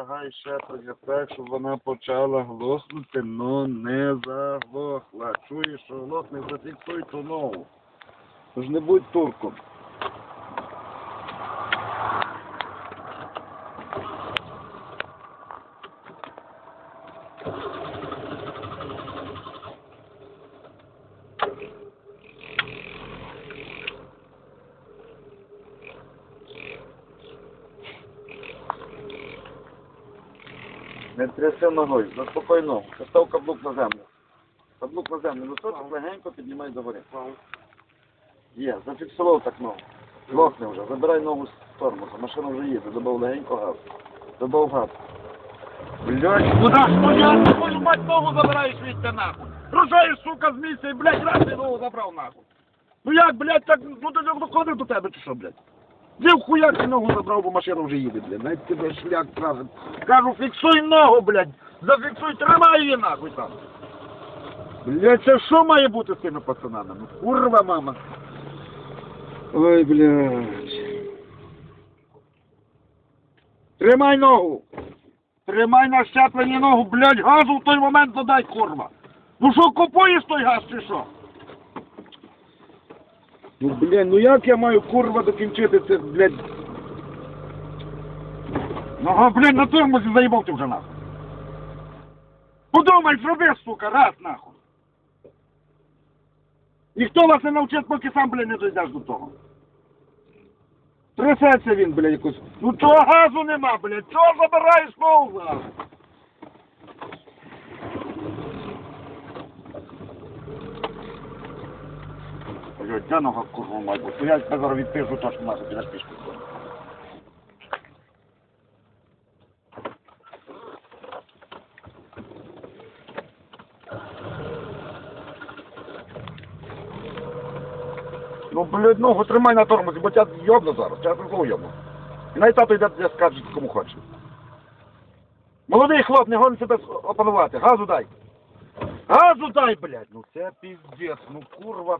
натягай ще так, щоб вона почала глохнути, но не заглохла. Чуєш, що глохне, зафіксуй ту ногу. Тож не будь турком. Не тряси ногою, заспокой ногу. Постав каблук на землю. Каблук на землю. Носочок легенько піднімай до гори. Є, зафіксував так ногу. Лохне вже, забирай ногу з тормоза. Машина вже їде, добав легенько газ. Добав газ. Блядь, Куда ж ну я твою мать ногу забираєш звідти нахуй? Рушаєш, сука, з місця і, блядь, раз ногу забрав нахуй. Ну як, блядь, так, ну ти доходив до тебе чи що, блядь? Дів хуяк ти ногу забрав, бо машина вже їде, блядь. Навіть тебе шлях трафить. Кажу, фіксуй ногу, блядь. Зафіксуй, тримай її нахуй там. Блядь, це що має бути з цими пацанами? Ну, курва, мама. Ой, блядь. Тримай ногу. Тримай на щепленні ногу, блядь, газу в той момент додай, курва. Ну що, купуєш той газ чи що? Ну, блядь, ну як я маю курва докінчити це, блядь, Ну, а, блін, на тормозі заїбав ти вже нахуй. Подумай, зроби, сука, раз нахуй. Ніхто вас не навчить, поки сам, блін, не дійдеш до того. трясеться він, блядь, якось. Ну чого газу нема, блядь? Чого забираєш ногу Блядь, де нога курва мать бути? Я тебе зараз відпишу, то що наша підеш пішки. Ну, блядь, ногу тримай на тормозі, бо тебе йобну зараз, тебе знову йобну. І навіть тато йде, я скаже, кому хоче. Молодий хлоп, не гон себе опанувати, газу дай. Газу дай, блядь. Ну це піздець, ну курва,